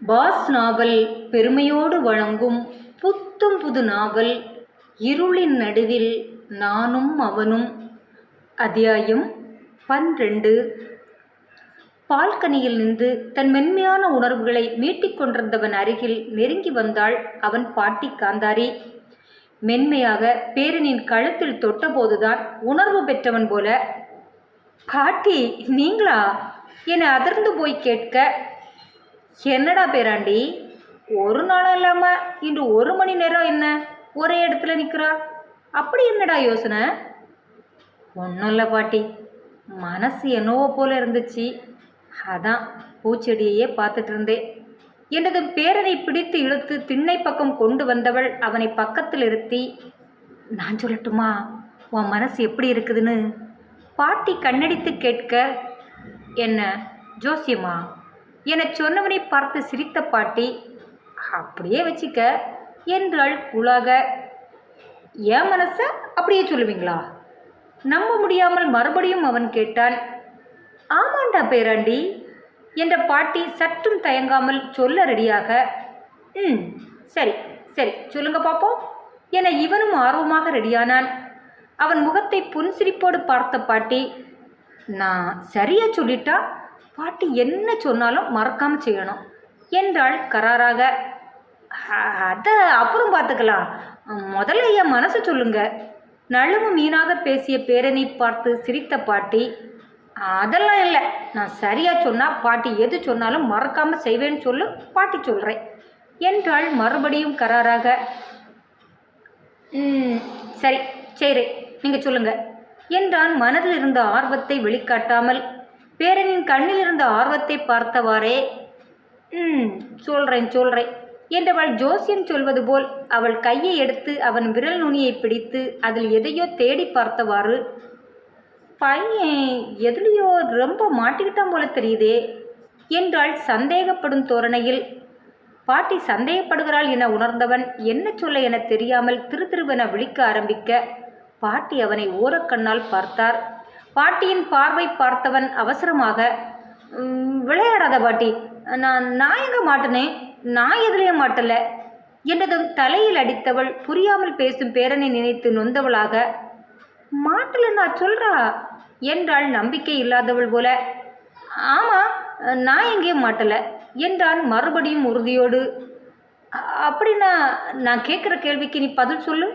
Pass நாவல் பெருமையோடு வழங்கும் புத்தும் புது நாவல் இருளின் நடுவில் நானும் அவனும். அத்தியாயம் பன்னிரண்டு. பால்கனியில் நின்று தன் மென்மையான உணர்வுகளை மீட்டிக் கொண்டிருந்தவன் அருகில் நெருங்கி வந்தாள் அவன் பாட்டி காந்தாரி. மென்மையாக பேரனின் கழுத்தில் தொட்டபோதுதான் உணர்வு பெற்றவன் போல பாட்டி நீங்களா என அதிர்ந்து போய் கேட்க என்னடா பேராண்டி? ஒரு நாளும் இல்லாமல் இன்று ஒரு மணி நேரம் என்ன? ஒரே இடத்துல நிற்கிறா அப்படி என்னடா யோசனை? ஒன்றும் இல்லை பாட்டி. மனசு என்னவோ போல இருந்துச்சு. அதான் பூச்செடியையே பார்த்துட்டு இருந்தேன். எனது பேரனை பிடித்து இழுத்து திண்ணை பக்கம் கொண்டு வந்தவள் அவனை பக்கத்தில் இருத்தி நான் சொல்லட்டுமா? உன் மனசு எப்படி இருக்குதுன்னு? பாட்டி கண்ணடித்து கேட்க என்ன ஜோசியமா? எனச் சொன்னவனை பார்த்து சிரித்த பாட்டி அப்படியே வச்சுக்க என்றாள் குழாக. என் மனசை? அப்படியே சொல்லுவீங்களா? நம்ப முடியாமல் மறுபடியும் அவன் கேட்டான். ஆமாண்டா பேராண்டி என்ற பாட்டி சற்றும் தயங்காமல் சொல்ல ரெடியாக. ம் சரி சரி சொல்லுங்க பாப்போம் என இவனும் ஆர்வமாக ரெடியானான். அவன் முகத்தை புன்சிரிப்போடு பார்த்த பாட்டி நான் சரியா சொல்லிட்டா? பாட்டி என்ன சொன்னாலும் மறக்காமல் செய்யணும். என்றாள் கராராக. அதை அப்புறம் பார்த்துக்கலாம் முதல்ல என் மனசு சொல்லுங்க. நழுவு மீனாக பேசிய பேரனை பார்த்து சிரித்த பாட்டி அதெல்லாம் இல்லை. நான் சரியாக சொன்னால் பாட்டி எது சொன்னாலும் மறக்காமல் செய்வேன்னு சொல்லு. பாட்டி சொல்கிறேன் என்றாள் மறுபடியும் கராராக. ம் சரி சரி நீங்கள் சொல்லுங்க. என்றான் மனதில் இருந்த ஆர்வத்தை வெளிக்காட்டாமல். பேரனின் கண்ணில் இருந்த ஆர்வத்தை பார்த்தவாறே ம் சொல்கிறேன் சொல்கிறேன் என்றவள் ஜோசியன் சொல்வது போல் அவள் கையை எடுத்து அவன் விரல் நுனியை பிடித்து அதில் எதையோ தேடி பார்த்தவாறு பையன் எதுலேயோ ரொம்ப மாட்டிக்கிட்டான் போல தெரியுதே என்றாள் சந்தேகப்படும் தோரணையில். பாட்டி சந்தேகப்படுகிறாள் என உணர்ந்தவன் என்ன சொல்ல என தெரியாமல் திரு திருவென விழிக்க ஆரம்பிக்க பாட்டி அவனை ஓரக்கண்ணால் பார்த்தார். பாட்டியின் பார்வை பார்த்தவன் அவசரமாக விளையாடாத பாட்டி நான் நாயங்க மாட்டினேன் நான் எதுலேயும் மாட்டல என்றதும் தலையில் அடித்தவள் புரியாமல் பேசும் பேரனை நினைத்து நொந்தவளாக மாட்டல நான் சொல்றா? என்றாள் நம்பிக்கை இல்லாதவள் போல ஆமாம் நான் எங்கேயும் மாட்டல என்றான் மறுபடியும் உறுதியோடு அப்படின்னா நான் கேட்குற கேள்விக்கு நீ பதில் சொல்லு.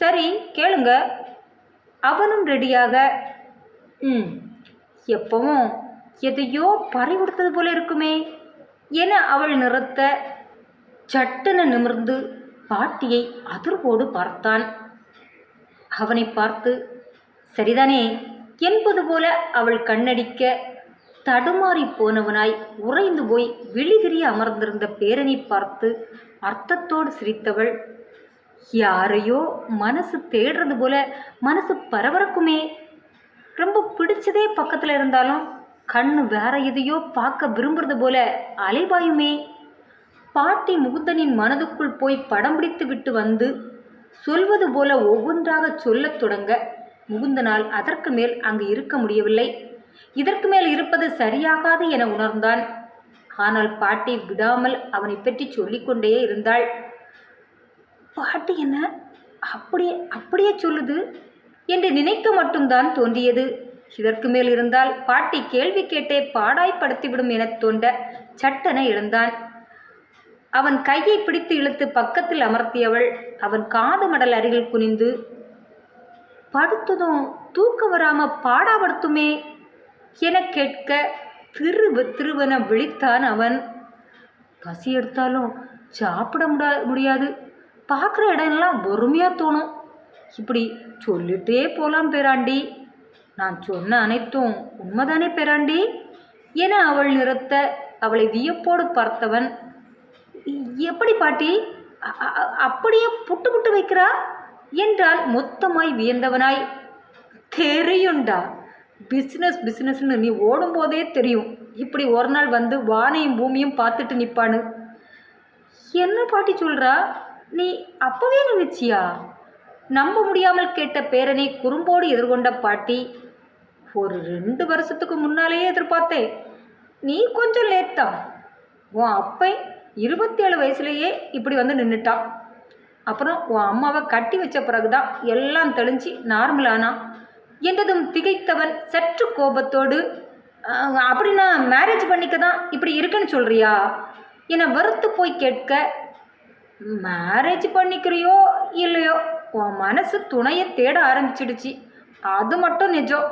சரி கேளுங்க. அவனும் ரெடியாக ம் எப்பவும் எதையோ பறி கொடுத்தது போல இருக்குமே என அவள் நிறுத்த சட்டென நிமிர்ந்து பாட்டியை அதிர்வோடு பார்த்தான். அவனை பார்த்து சரிதானே என்பது போல அவள் கண்ணடிக்க தடுமாறி போனவனாய் உறைந்து போய் விழிவிரிய அமர்ந்திருந்த பேரனை பார்த்து அர்த்தத்தோடு சிரித்தவள் யாரையோ மனசு தேடுறது போல மனசு பரபரக்குமே. ரொம்ப பிடிச்சதே பக்கத்தில் இருந்தாலும் கண்ணு வேற எதையோ பார்க்க விரும்புறது போல அலைபாயுமே. பாட்டி முகுந்தனின் மனதுக்குள் போய் படம் பிடித்து விட்டு வந்து சொல்வது போல ஒவ்வொன்றாக சொல்லத் தொடங்க முகுந்தனால் அதற்கு மேல் அங்கு இருக்க முடியவில்லை. இதற்கு மேல் இருப்பது சரியாகாது என உணர்ந்தான். ஆனால் பாட்டி விடாமல் அவனை பற்றி சொல்லிக்கொண்டே இருந்தாள். பாட்டி என்ன? அப்படியே அப்படியே சொல்லுது. என்று நினைக்க மட்டும்தான் தோன்றியது. இதற்கு மேல் இருந்தால் பாட்டி கேள்வி கேட்டே பாடாய்ப்படுத்திவிடும் எனத் தோன்ற சட்டென எழுந்தான். அவன் கையை பிடித்து இழுத்து பக்கத்தில் அமர்த்தியவள் அவன் காது மடல் அருகில் குனிந்து படுத்ததும் தூக்கம் வராம பாடாபடுத்துமே என கேட்க திரு திருவென விழித்தான் அவன். பசி எடுத்தாலும் சாப்பிட முடா முடியாது. பார்க்குற இடம்லாம் பொறுமையாக தோணும். இப்படி சொல்லிட்டே போகலாம் பேராண்டி. நான் சொன்ன அனைத்தும் உண்மைதானே பேராண்டி? என அவள் நிறுத்த அவளை வியப்போடு பார்த்தவன் எப்படி பாட்டி? அப்படியே புட்டு புட்டு வைக்கிறா? என்றால் மொத்தமாய் வியந்தவனாய். தெரியும்டா. பிஸ்னஸ் பிஸ்னஸ்னு நீ ஓடும்போதே தெரியும். இப்படி ஒரு நாள் வந்து வானையும் பூமியும் பார்த்துட்டு நிற்பான்னு என்ன பாட்டி சொல்கிறா நீ அப்பவே நினைச்சியா? நம்ப முடியாமல் கேட்ட பேரனை குறும்போடு எதிர்கொண்ட பாட்டி ஒரு ரெண்டு வருஷத்துக்கு முன்னாலேயே எதிர்பார்த்தேன். நீ கொஞ்சம் லேட் தான். உன் அப்பை இருபத்தேழு வயசுலேயே இப்படி வந்து நின்றுட்டான் அப்புறம் உன் அம்மாவை கட்டி வச்ச பிறகுதான் எல்லாம் தெளிஞ்சு நார்மலானா என்றதும் திகைத்தவன் சற்று கோபத்தோடு அப்படி அப்படின்னா மேரேஜ் பண்ணிக்க தான் இப்படி இருக்குன்னு சொல்றியா? என வெறுத்து போய் கேட்க மேரேஜ் பண்ணிக்கிறியோ இல்லையோ உன் மனசு துணையை தேட ஆரம்பிச்சிடுச்சு. அது மட்டும் நிஜம்.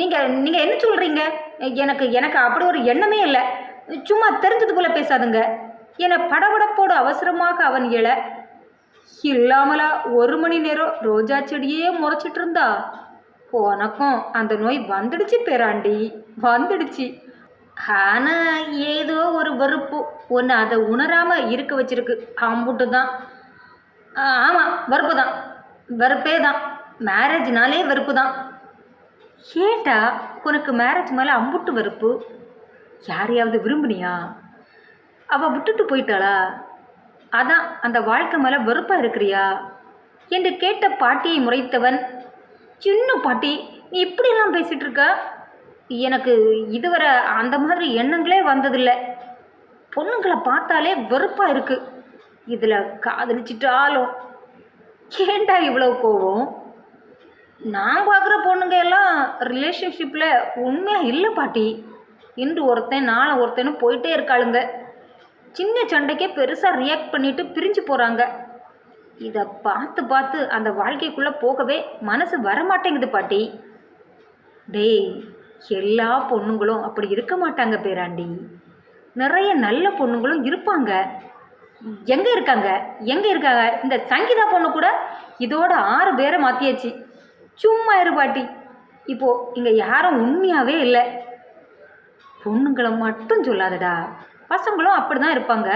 நீங்கள் நீங்கள் என்ன சொல்கிறீங்க எனக்கு எனக்கு அப்படி ஒரு எண்ணமே இல்லை. சும்மா தெரிஞ்சது போல பேசாதுங்க. என படபடப்போடு அவசரமாக அவன் எழ. இல்லாமலா ஒரு மணி நேரம் ரோஜா செடியே முறைச்சிட்டு இருந்தா? உனக்கும் அந்த நோய் வந்துடுச்சு பேராண்டி வந்துடுச்சு. ஆனால் ஏதோ ஒரு வெறுப்பு. ஒன்று அதை உணராமல் இருக்க வச்சிருக்கு. அம்புட்டு தான். ஆமாம் வெறுப்பு தான். வெறுப்பே தான். மேரேஜ்னாலே வெறுப்பு தான். ஏட்டா உனக்கு மேரேஜ் மேலே அம்புட்டு வெறுப்பு? யாரையாவது விரும்புனியா? அவள் விட்டுட்டு போயிட்டாளா? அதான் அந்த வாழ்க்கை மேலே வெறுப்பாக இருக்கிறியா? என்று கேட்ட பாட்டியை முறைத்தவன் சின்ன பாட்டி நீ இப்படியெல்லாம் பேசிகிட்டு இருக்க? எனக்கு இதுவரை அந்த மாதிரி எண்ணங்களே வந்ததில்லை. பொண்ணுங்களை பார்த்தாலே வெறுப்பாக இருக்குது இதில் காதலிச்சிட்டாலும் ஏண்டா இவ்வளோ கோவம்? நான் பார்க்குற பொண்ணுங்க எல்லாம் ரிலேஷன்ஷிப்பில் உண்மையாக இல்லை பாட்டி. இன்று ஒருத்தன் நாளை ஒருத்தன்னு போயிட்டே இருக்காளுங்க. சின்ன சண்டைக்கே பெருசாக ரியாக்ட் பண்ணிட்டு பிரிஞ்சு போகிறாங்க இதை பார்த்து பார்த்து அந்த வாழ்க்கைக்குள்ளே போகவே மனசு வரமாட்டேங்குது பாட்டி. டேய் எல்லா பொண்ணுங்களும் அப்படி இருக்க மாட்டாங்க பேராண்டி. நிறைய நல்ல பொண்ணுங்களும் இருப்பாங்க. எங்கே இருக்காங்க? எங்கே இருக்காங்க? இந்த சங்கீதா பொண்ணு கூட இதோட ஆறு பேரை மாற்றியாச்சு சும்மா இரு பாட்டி. இப்போது இங்கே யாரும் உண்மையாகவே இல்லை. பொண்ணுங்களை மட்டும் சொல்லாதடா. பசங்களும் அப்படி தான் இருப்பாங்க.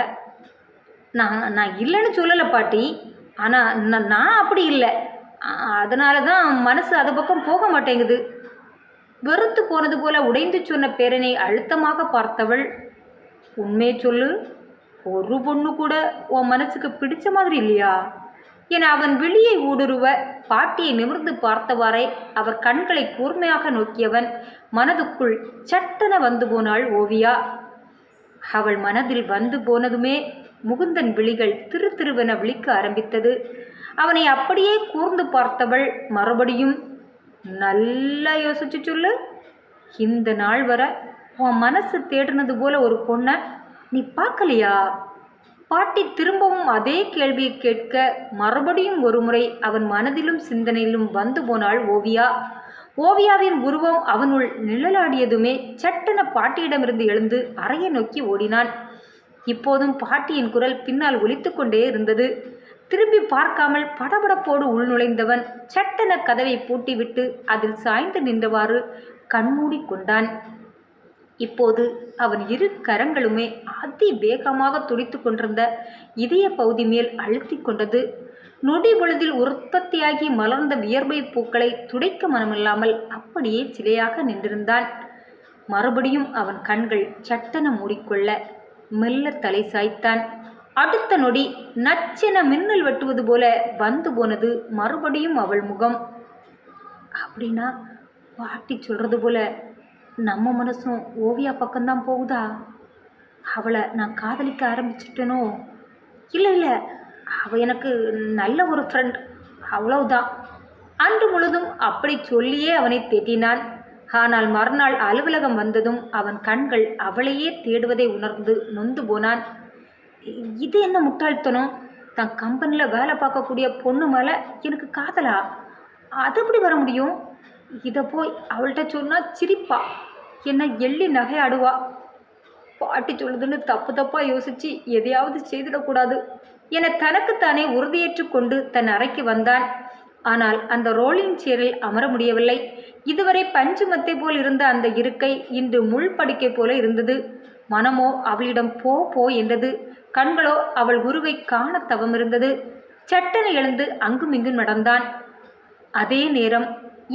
நான் நான் இல்லைன்னு சொல்லலை பாட்டி. ஆனால் நான் நான் அப்படி இல்லை. அதனால தான் மனசு அது பக்கம் போக மாட்டேங்குது. வெறுத்து போனது போல உடைந்து சொன்ன பேரனை அழுத்தமாக பார்த்தவள் உண்மையை சொல்லு ஒரு பொண்ணு கூட உன் மனசுக்கு பிடிச்ச மாதிரி இல்லையா? என அவன் வெளியை ஊடுருவ பாட்டியை நிமிர்ந்து பார்த்தவாறே அவர் கண்களை கூர்மையாக நோக்கியவன் மனதுக்குள் சட்டென வந்து போனாள் ஓவியா. அவள் மனதில் வந்து போனதுமே முகுந்தன் விழிகள் திரு திருவென விழிக்க ஆரம்பித்தது. அவனை அப்படியே கூர்ந்து பார்த்தவள் மறுபடியும் நல்லா யோசிச்சு சொல்லு. இந்த நாள் வர உன் மனசு தேடினது போல ஒரு பொண்ணை நீ பார்க்கலையா? பாட்டி திரும்பவும் அதே கேள்வியை கேட்க மறுபடியும் ஒருமுறை அவன் மனதிலும் சிந்தனையிலும் வந்து போனாள் ஓவியா. ஓவியாவின் உருவம் அவனுள் நிழலாடியதுமே சட்டென பாட்டியிடமிருந்து எழுந்து அறையை நோக்கி ஓடினான். இப்போதும் பாட்டியின் குரல் பின்னால் ஒலித்து கொண்டே இருந்தது. திரும்பி பார்க்காமல் படபடப்போடு உள்நுழைந்தவன் சட்டென கதவை பூட்டிவிட்டு அதில் சாய்ந்து நின்றவாறு கண்மூடி கொண்டான் இப்போது அவன் இரு கரங்களுமே அதி வேகமாக துடித்து கொண்டிருந்த இதய பகுதி மேல் அழுத்தி கொண்டது. நொடி பொழுதில் உற்பத்தியாகி மலர்ந்த வியர்வை பூக்களை துடைக்க மனமில்லாமல் அப்படியே சிலையாக நின்றிருந்தான். மறுபடியும் அவன் கண்கள் சட்டென மூடிக்கொள்ள மெல்ல தலை சாய்த்தான். அடுத்த நொடி நச்சென மின்னல் வெட்டுவது போல வந்து போனது மறுபடியும் அவள் முகம். அப்படின்னா பாட்டி சொல்கிறது போல நம்ம மனசும் ஓவியா பக்கம்தான் போகுதா? அவளை நான் காதலிக்க ஆரம்பிச்சிட்டேனோ? இல்லை இல்லை அவள் எனக்கு நல்ல ஒரு ஃப்ரெண்ட் அவ்வளவுதான். அன்று முழுதும் அப்படி சொல்லியே அவனை தேடினான் ஆனால் மறுநாள் அலுவலகம் வந்ததும் அவன் கண்கள் அவளையே தேடுவதை உணர்ந்து நொந்து போனான். இது என்ன முட்டாள்தனம்? தான் கம்பெனியில் வேலை பார்க்கக்கூடிய பொண்ணு மேலே எனக்கு காதலா? அது எப்படி வர முடியும்? இதை போய் அவள்கிட்ட சொன்னால் சிரிப்பா. என்ன எள்ளி நகையாடுவா? பாட்டி சொல்லுதுன்னு தப்பு தப்பாக யோசித்து எதையாவது செய்திடக்கூடாது. என தனக்குத்தானே உறுதியேற்று கொண்டு தன் அறைக்கு வந்தான். ஆனால் அந்த ரோலிங் சேரில் அமர முடியவில்லை. இதுவரை பஞ்சு மத்தை போல் இருந்த அந்த இருக்கை இன்று முள் படுக்கை போல இருந்தது. மனமோ அவளிடம் போ போ என்றது. கண்களோ அவள் குருவை காண தவமிருந்தது. சட்டென எழுந்து அங்கும் இங்கும் நடந்தான். அதே நேரம்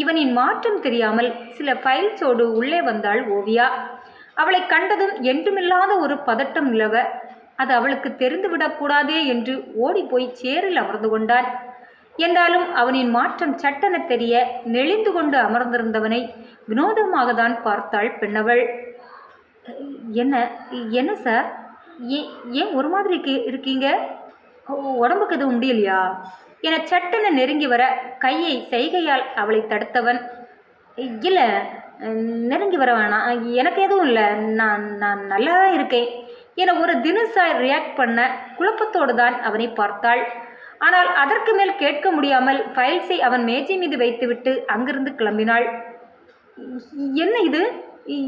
இவனின் மாற்றம் தெரியாமல் சில ஃபைல்ஸோடு உள்ளே வந்தாள் ஓவியா. அவளை கண்டதும் என்றுமில்லாத ஒரு பதட்டம் நிலவ அது அவளுக்கு தெரிந்துவிடக்கூடாதே என்று ஓடிப்போய் சேரில் அமர்ந்து கொண்டான். என்றாலும் அவனின் மாற்றம் சட்டென தெரிய நெளிந்து கொண்டு அமர்ந்திருந்தவனை வினோதமாக தான் பார்த்தாள் பெண்ணவள். என்ன என்ன சார்? ஏன் ஏன் ஒரு மாதிரி இருக்கி- இருக்கீங்க? உடம்புக்கு எதுவும் முடியலையா? என சட்டென நெருங்கி வர கையை செய்கையால் அவளை தடுத்தவன். இல்லை நெருங்கி வர வேணாம். எனக்கு எதுவும் இல்லை. நான் நான் நல்லா தான் இருக்கேன். என ஒரு தினசாய் ரியாக்ட் பண்ண குழப்பத்தோடு தான் அவனை பார்த்தாள். ஆனால் அதற்கு மேல் கேட்க முடியாமல் ஃபைல்ஸை அவன் மேஜை மீது வைத்துவிட்டு அங்கிருந்து கிளம்பினாள். என்ன இது?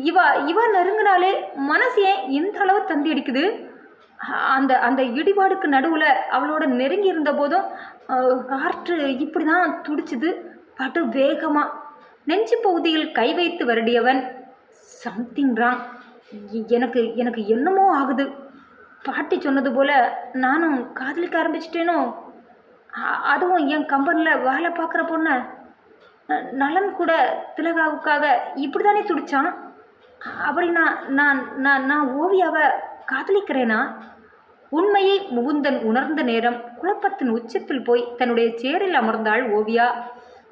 இவ இவ நெருங்கினாலே மனசு ஏன் இந்த அளவு தந்தி அடிக்குது? அந்த அந்த இடிபாடுக்கு நடுவில் அவளோட நெருங்கி இருந்த போதும் காற்று இப்படி தான் துடிச்சுது. படு வேகமாக நெஞ்சு பகுதியில் கை வைத்து வருடியவன் சம்திங் ராங். எனக்கு எனக்கு என்னமோ ஆகுது. பாட்டி சொன்னது போல நானும் காதலிக்க ஆரம்பிச்சிட்டேனோ? அதுவும் என் கம்பெனியில் வேலை பார்க்குற பொண்ணை. நலன் கூட திலகாவுக்காக இப்படி தானே துடிச்சான்? அப்படின்னா நான் நான் நான் ஓவியாவை காதலிக்கிறேனா? உண்மையை முகுந்தன் உணர்ந்த நேரம் குழப்பத்தின் உச்சத்தில் போய் தன்னுடைய சேரில் அமர்ந்தாள் ஓவியா.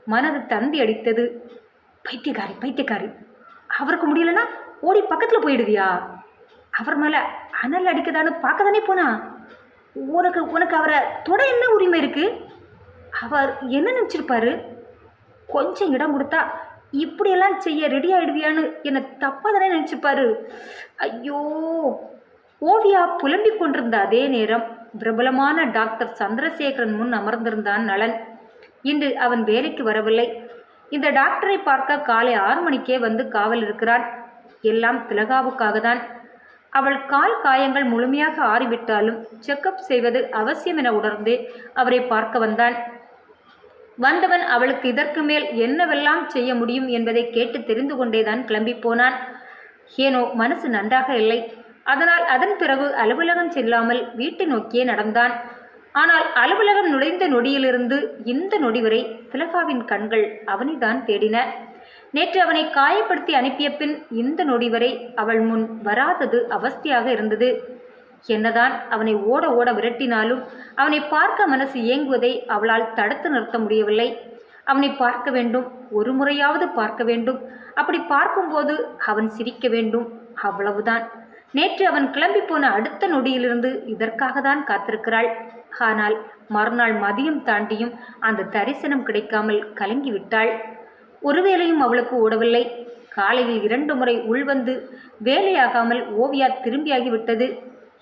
மனது தந்தி அடித்தது. பைத்தியக்காரி பைத்தியக்காரி. அவருக்கு முடியலன்னா ஓடி பக்கத்தில் போயிடுவியா? அவர் மேலே அனல் அடிக்கதான்னு பார்க்க தானே போனா? உனக்கு உனக்கு அவரை தொட என்ன உரிமை இருக்குது அவர் என்ன நினச்சிருப்பாரு? கொஞ்சம் இடம் கொடுத்தா இப்படியெல்லாம் செய்ய ரெடி ஆகிடுவியான்னு என்னை தப்பாக தானே நினச்சிப்பாரு. ஐயோ ஓவியா புலம்பிக் கொண்டிருந்த அதே நேரம் பிரபலமான டாக்டர் சந்திரசேகரன் முன் அமர்ந்திருந்தான் நலன் இன்று அவன் வேலைக்கு வரவில்லை. இந்த டாக்டரை பார்க்க காலை ஆறு மணிக்கே வந்து காவல் இருக்கிறான். எல்லாம் திலகாவுக்காக தான் அவள் கால் காயங்கள் முழுமையாக ஆறிவிட்டாலும் செக்கப் செய்வது அவசியம் என உணர்ந்தே அவரை பார்க்க வந்தான். வந்தவன் அவளுக்கு இதற்கு மேல் என்னவெல்லாம் செய்ய முடியும் என்பதை கேட்டு தெரிந்து கொண்டேதான் கிளம்பி போனான். ஏனோ மனசு நன்றாக இல்லை. அதனால் அதன் பிறகு அலுவலகம் செல்லாமல் வீட்டை நோக்கியே நடந்தான். ஆனால் அலுவலகம் நுழைந்த நொடியிலிருந்து இந்த நொடி வரை திலகாவின் கண்கள் அவனைதான் தேடின. நேற்று அவனை காயப்படுத்தி அனுப்பிய பின் இந்த நொடி வரை அவள் முன் வராதது அவஸ்தியாக இருந்தது. என்னதான் அவனை ஓட ஓட விரட்டினாலும் அவனை பார்க்க மனசு ஏங்குவதை அவளால் தடுத்து நிறுத்த முடியவில்லை. அவனை பார்க்க வேண்டும் ஒரு முறையாவது பார்க்க வேண்டும். அப்படி பார்க்கும்போது அவன் சிரிக்க வேண்டும் அவ்வளவுதான். நேற்று அவன் கிளம்பி போன அடுத்த நொடியிலிருந்து இதற்காக தான் காத்திருக்கிறாள். ஆனால் மறுநாள் மதியம் தாண்டியும் அந்த தரிசனம் கிடைக்காமல் கலங்கிவிட்டாள். ஒருவேளையும் அவளுக்கு ஓடவில்லை. காலையில் இரண்டு முறை உள்வந்து வேலையாகாமல் ஓவியா திரும்பியாகிவிட்டது.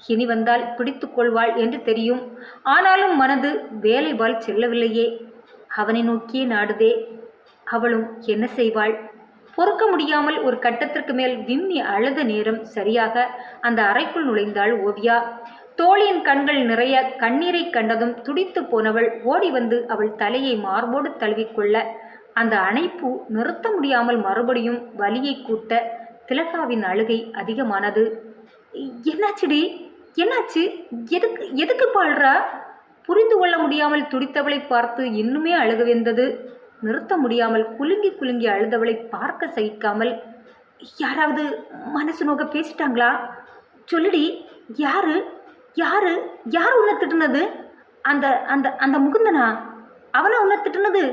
இனி வந்தால் பிடித்து கொள்வாள் என்று தெரியும். ஆனாலும் மனது வேலைவால் செல்லவில்லையே. அவனை நோக்கியே நாடுதே. அவளும் என்ன செய்வாள்? பொறுக்க முடியாமல் ஒரு கட்டத்திற்கு மேல் விம்மி அழுத நேரம் சரியாக அந்த அறைக்குள் நுழைந்தாள் ஓவியா. தோழியின் கண்கள் நிறைய கண்ணீரை கண்டதும் துடித்து போனவள் ஓடி வந்து அவள் தலையை மார்போடு தழுவிக்கொள்ள அந்த அணைப்பு நிறுத்த முடியாமல் மறுபடியும் வலியை கூட்ட திலகாவின் அழுகை அதிகமானது. என்னாச்சுடி? என்னாச்சு? எதுக்கு எதுக்கு பாடுறா புரிந்து கொள்ள முடியாமல் துடித்தவளை பார்த்து இன்னுமே அழுக வெந்தது. நிறுத்த முடியாமல் குலுங்கி குலுங்கி அழுதவளை பார்க்க சகிக்காமல் யாராவது மனசு நோக்க பேசிட்டாங்களா? சொல்லுடி யாரு? யாரு? யார் உன்னை திட்டுனது? அந்த அந்த அந்த முகுந்தனா? அவனை உன்னை திட்டுனது?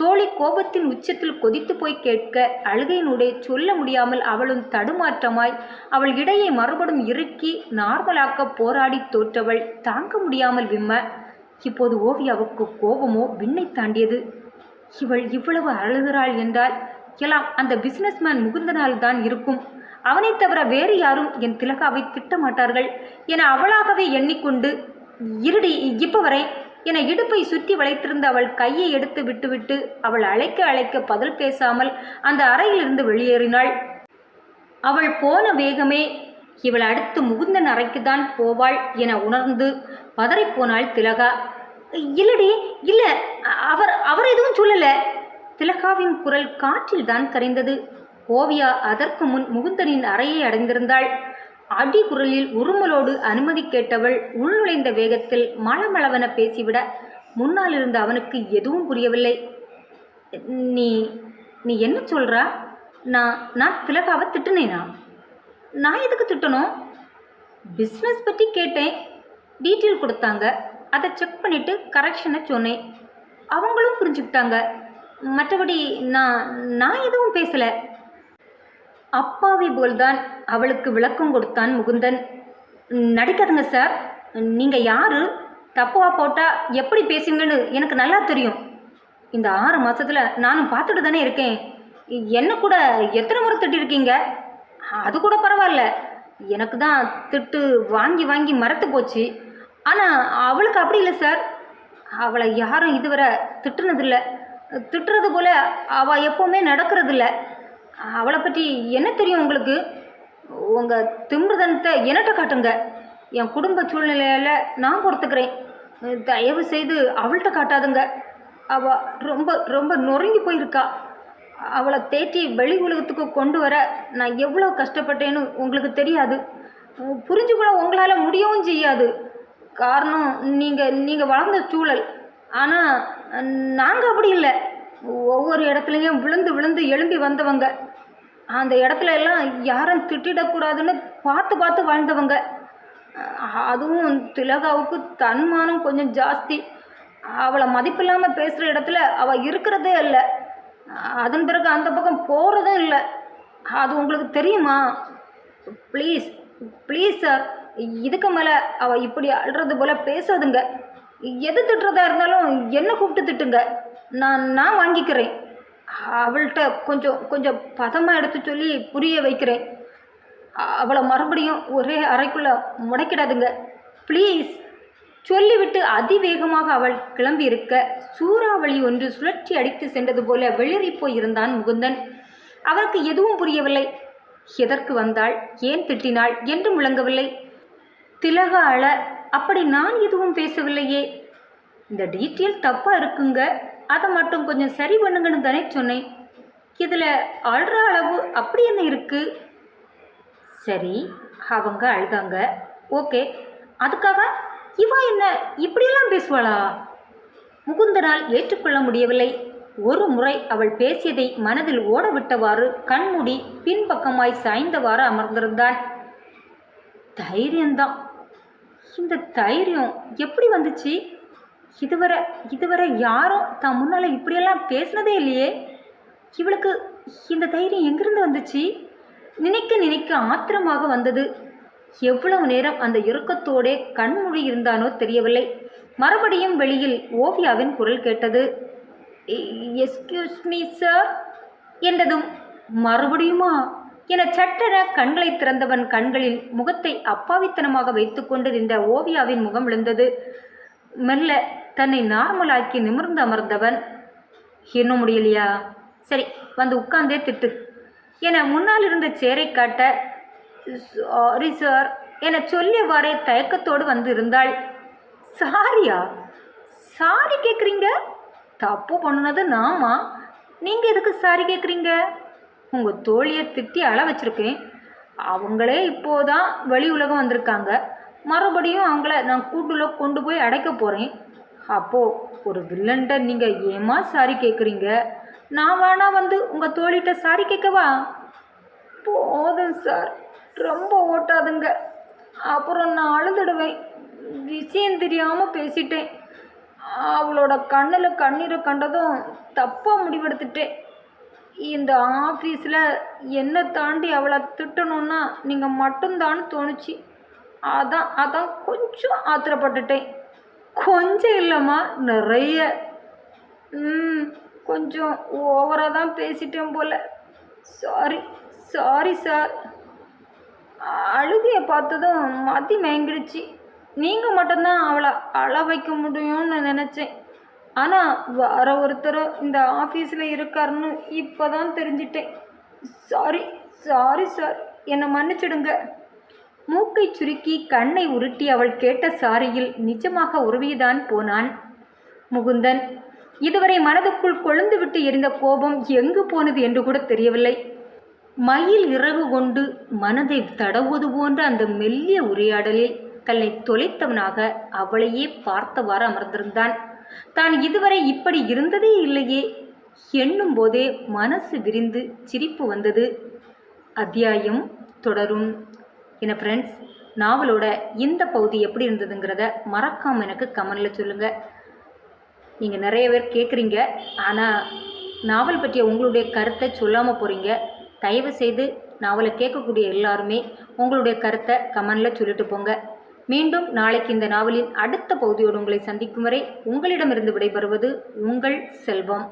தோழி கோபத்தின் உச்சத்தில் கொதித்து போய் கேட்க அழுகையினுடைய சொல்ல முடியாமல் அவளும் தடுமாற்றமாய் அவள் இடையை மறுபடும் இறுக்கி நார்மலாக்க போராடி தோற்றவள் தாங்க முடியாமல் விம்ம. இப்போது ஓவியாவுக்கு கோபமோ விண்ணை தாண்டியது. இவள் இவ்வளவு அழுகிறாள் என்றால் எல்லாம் அந்த பிசினஸ்மேன் முகுந்தனால் தான் இருக்கும். அவனைத் தவிர வேறு யாரும் என் திலகாவை திட்டமாட்டார்கள். என அவளாகவே எண்ணிக்கொண்டு இருடி இப்போ வரை என இடுப்பை சுற்றி வளைத்திருந்த அவள் கையை எடுத்து விட்டுவிட்டு அவள் அழைக்க அழைக்க பதில் பேசாமல் அந்த அறையிலிருந்து வெளியேறினாள். அவள் போன வேகமே இவள் அடுத்து முகுந்தன் அறைக்குதான் போவாள் என உணர்ந்து பதறிப்போனாள் திலகா. இல்லடி இல்ல அவர் அவர் எதுவும் சொல்லல. திலகாவின் குரல் காற்றில் தான் கரைந்தது. ஓவியா அதற்கு முன் முகுந்தனின் அறையை அடைந்திருந்தாள். அடி குரலில் உருமலோடு அனுமதி கேட்டவள் உள்நுழைந்த வேகத்தில் மளமளவென பேசிவிட முன்னால் இருந்த அவனுக்கு எதுவும் புரியவில்லை. நீ நீ என்ன சொல்கிறா நான் நான் திலகாவை திட்டுனேனா? நான் எதுக்கு திட்டணும்? பிஸ்னஸ் பற்றி கேட்டேன். டீட்டெயில் கொடுத்தாங்க. அதை செக் பண்ணிவிட்டு கரெக்ஷனை சொன்னேன். அவங்களும் புரிஞ்சுக்கிட்டாங்க. மற்றபடி நான் நான் எதுவும் பேசலை. அப்பாவி போல்தான் அவளுக்கு விளக்கம் கொடுத்தான் முகுந்தன். நடிக்காதுங்க சார் நீங்கள் யார்? தப்புவா போட்டால் எப்படி பேசுவீங்கன்னு எனக்கு நல்லா தெரியும். இந்த ஆறு மாதத்தில் நானும் பார்த்துட்டு தானே இருக்கேன். என்ன கூட எத்தனை முறை திட்டிருக்கீங்க? அது கூட பரவாயில்ல. எனக்கு தான் திட்டு வாங்கி வாங்கி மறத்து போச்சு. ஆனால் அவளுக்கு அப்படி இல்லை சார். அவளை யாரும் இதுவரை திட்டுனதில்ல. திட்டுறது போல் அவள் எப்போவுமே நடக்கிறதில்ல. அவளை பற்றி என்ன தெரியும் உங்களுக்கு? உங்கள் திமிர்தனத்தை என்னட்ட காட்டுங்க. என் குடும்ப சூழ்நிலையில் நான் பொறுத்துக்கிறேன். தயவு செய்து அவள்கிட்ட காட்டாதுங்க. அவள் ரொம்ப ரொம்ப நொறுங்கி போயிருக்கா. அவளை தேற்றி வெளி உலகத்துக்கு கொண்டு வர நான் எவ்வளோ கஷ்டப்பட்டேன்னு உங்களுக்கு தெரியாது. புரிஞ்சுக்கூட உங்களால் முடியவும் செய்யாது. காரணம் நீங்கள் நீங்கள் வளர்ந்த சூழல். ஆனால் நாங்கள் அப்படி இல்லை. ஒவ்வொரு இடத்துலையும் விழுந்து விழுந்து எழும்பி வந்தவங்க. அந்த இடத்துல எல்லாம் யாரும் திட்டிடக்கூடாதுன்னு பார்த்து பார்த்து வாழ்ந்தவங்க. அதுவும் திலகாவுக்கு தன்மானம் கொஞ்சம் ஜாஸ்தி. அவளை மதிப்பில்லாமல் பேசுகிற இடத்துல அவள் இருக்கிறதே இல்லை. அதன் பிறகு அந்த பக்கம் போகிறதும் இல்லை. அது உங்களுக்கு தெரியுமா? ப்ளீஸ் ப்ளீஸ் சார் இதுக்கு மேலே அவள் இப்படி அழுறது போல் பேசாதுங்க. எது திட்டுறதா இருந்தாலும் என்ன கூப்பிட்டு திட்டுங்க. நான் நான் வாங்கிக்கிறேன். அவள்கிட்ட கொஞ்சம் கொஞ்சம் பதமாக எடுத்து சொல்லி புரிய வைக்கிறேன். அவளை மறுபடியும் ஒரே அறைக்குள்ளே முடக்கிடாதுங்க. ப்ளீஸ் சொல்லிவிட்டு அதிவேகமாக அவள் கிளம்பி இருக்க சூறாவளி ஒன்று சுழற்சி அடித்து சென்றது போல வெளியேறி போயிருந்தான் முகுந்தன். அவருக்கு எதுவும் புரியவில்லை. எதற்கு வந்தாள்? ஏன் திட்டினாள்? என்று முழங்கவில்லை திலக அழ அப்படி நான் எதுவும் பேசவில்லையே. இந்த டீட்டெயில் தப்பாக இருக்குங்க. அதை மட்டும் கொஞ்சம் சரி பண்ணுங்கன்னு தானே சொன்னேன். இதில் அழுற அளவு அப்படி என்ன இருக்குது சரி அவங்க அழுதாங்க. ஓகே அதுக்காக இவா என்ன இப்படியெல்லாம் பேசுவாளா? முகுந்தனால் ஏற்றுக்கொள்ள முடியவில்லை. ஒரு முறை அவள் பேசியதை மனதில் ஓட விட்டவாறு கண்மூடி பின்பக்கமாய் சாய்ந்தவாறு அமர்ந்திருந்தான். தைரியம்தான். இந்த தைரியம் எப்படி வந்துச்சு? இதுவரை இதுவரை யாரும் தான் முன்னால் இப்படியெல்லாம் பேசினதே இல்லையே. இவளுக்கு இந்த தைரியம் எங்கிருந்து வந்துச்சு? நினைக்க நினைக்க ஆத்திரமாக வந்தது. எவ்வளவு நேரம் அந்த இறுக்கத்தோடே கண்மொழி இருந்தானோ தெரியவில்லை. மறுபடியும் வெளியில் ஓவியாவின் குரல் கேட்டது. எஸ்கியூஸ் மீ சார் என்றதும். மறுபடியுமா? என சட்டென கண்களை திறந்தவன் கண்களில் முகத்தை அப்பாவித்தனமாக வைத்துக்கொண்டு நின்ற ஓவியாவின் முகம் விழுந்தது. மெல்ல தன்னை நார்மலாக்கி நிமிர்ந்து அமர்ந்தவன். இன்னும் முடியலையா? சரி வந்து உட்கார்ந்தே திட்டு. என முன்னால் இருந்த சேரை காட்ட சாரி சார் என சொல்லியவாறே தயக்கத்தோடு வந்து இருந்தாள். சாரியா சாரி கேட்குறீங்க தப்பு பண்ணுனது நாமா? நீங்கள் எதுக்கு சாரி கேட்குறீங்க உங்கள் தோழியை திட்டி அள வச்சுருக்கேன். அவங்களே இப்போதான் வெளி உலகம் வந்திருக்காங்க. மறுபடியும் அவங்கள நான் கூட்டுல கொண்டு போய் அடைக்க போகிறேன் அப்போது ஒரு வில்லன்ட்ட நீங்கள் ஏமா சாரி கேட்குறீங்க நான் வேணா வந்து உங்கள் தோழிகிட்ட சாரி கேட்கவா போதும் சார் ரொம்ப ஓட்டாதுங்க. அப்புறம் நான் அழுதுடுவேன். விஷயம் தெரியாமல் பேசிட்டேன். அவளோட கண்ணில் கண்ணீரை கண்டதும் தப்பாக முடிவெடுத்துட்டேன். இந்த ஆஃபீஸில் என்னை தாண்டி அவளை திட்டணுன்னா நீங்கள் மட்டும்தான் தோணுச்சு. அதான் அதான் கொஞ்சம் ஆத்திரப்பட்டுட்டேன். கொஞ்சம் இல்லைம்மா நிறைய. ம் கொஞ்சம் ஓவராக தான் பேசிட்டேன் போல. Sorry sorry sir. அழுகையை பார்த்ததும் மதி மயங்கிடுச்சு. நீங்கள் மட்டும்தான் அவளை அழ வைக்க முடியும்னு நினச்சேன். ஆனால் வர ஒருத்தர் இந்த ஆஃபீஸில் இருக்காருன்னு இப்போ தான் தெரிஞ்சிட்டேன். Sorry sorry sir. என்னை மன்னிச்சிடுங்க. மூக்கை சுருக்கி கண்ணை உருட்டி அவள் கேட்ட சாரியில் நிஜமாக உருவிதான் போனான். முகுந்தன் இதுவரை மனதுக்குள் கொழுந்துவிட்டு எரிந்த கோபம் எங்கு போனது என்று கூட தெரியவில்லை. மயில் இறகு கொண்டு மனதை தடவுவது போன்ற அந்த மெல்லிய உரையாடலில் தன்னை தொலைத்தவனாக அவளையே பார்த்தவாறு அமர்ந்திருந்தான். தான் இதுவரை இப்படி இருந்ததே இல்லையே. எண்ணும் போதே மனசு விரிந்து சிரிப்பு வந்தது. அத்தியாயம் தொடரும். என்ன ஃப்ரெண்ட்ஸ் நாவலோட இந்த பகுதி எப்படி இருந்ததுங்கிறத மறக்காமல் எனக்கு கமெண்டில் சொல்லுங்கள் நீங்கள் நிறைய பேர் கேட்குறீங்க ஆனால் நாவல் பற்றிய உங்களுடைய கருத்தை சொல்லாமல் போகிறீங்க தயவு செய்து நாவலை கேட்கக்கூடிய எல்லாருமே உங்களுடைய கருத்தை கமெண்டில் சொல்லிட்டு போங்க. மீண்டும் நாளைக்கு இந்த நாவலின் அடுத்த பகுதியோடு உங்களை சந்திக்கும் வரை உங்களிடமிருந்து விடைபெறுவது உங்கள் செல்வம்.